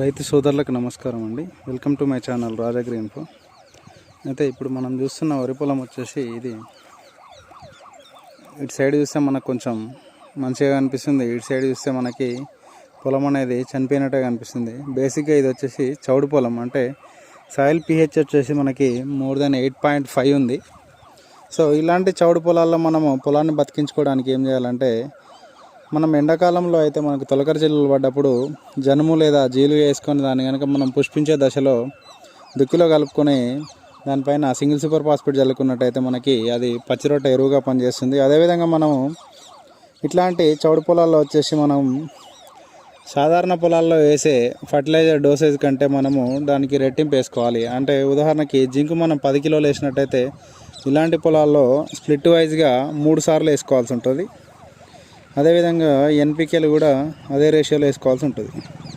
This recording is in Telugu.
రైతు సోదరులకు నమస్కారం అండి. Welcome to my channel Rajagiri info. అయితే ఇప్పుడు మనం చూస్తున్న వరి పొలం వచ్చేసి ఇది. ఇటు సైడ్ చూస్తే మనకు కొంచెం మంచిగా కనిపిస్తుంది. ఇటు సైడ్ చూస్తే మనకి పొలం అనేది చనిపోయినట్టుగా కనిపిస్తుంది. బేసిక్గా ఇది వచ్చేసి చౌడు పొలం. అంటే సాయిల్ పిహెచ్ వచ్చేసి మనకి more than eight point five ఉంది. సో ఇలాంటి చౌడు పొలాల్లో మనము పొలాన్ని బతికించుకోవడానికి ఏం చేయాలంటే మనం ఎండాకాలంలో అయితే మనకు తొలకరి జిల్లులు పడ్డప్పుడు జనుము లేదా జీలు వేసుకొని దాన్ని కనుక మనం పుష్పించే దశలో దుక్కిలో కలుపుకొని దానిపైన సింగిల్ సూపర్ ఫాస్ఫేట్ చల్లుకున్నట్టయితే మనకి అది పచ్చిరొట్ట ఎరువుగా పనిచేస్తుంది. అదేవిధంగా మనము ఇట్లాంటి చౌడు పొలాల్లో వచ్చేసి మనం సాధారణ పొలాల్లో వేసే ఫర్టిలైజర్ డోసేజ్ కంటే మనము దానికి రెట్టింపు వేసుకోవాలి. అంటే ఉదాహరణకి జింకు మనం పది కిలోలు వేసినట్టయితే ఇలాంటి పొలాల్లో స్ప్లిట్ వైజ్గా మూడు సార్లు వేసుకోవాల్సి ఉంటుంది. అదేవిధంగా ఎన్పికేలు కూడా అదే రేషియోలో వేసుకోవాల్సి ఉంటుంది.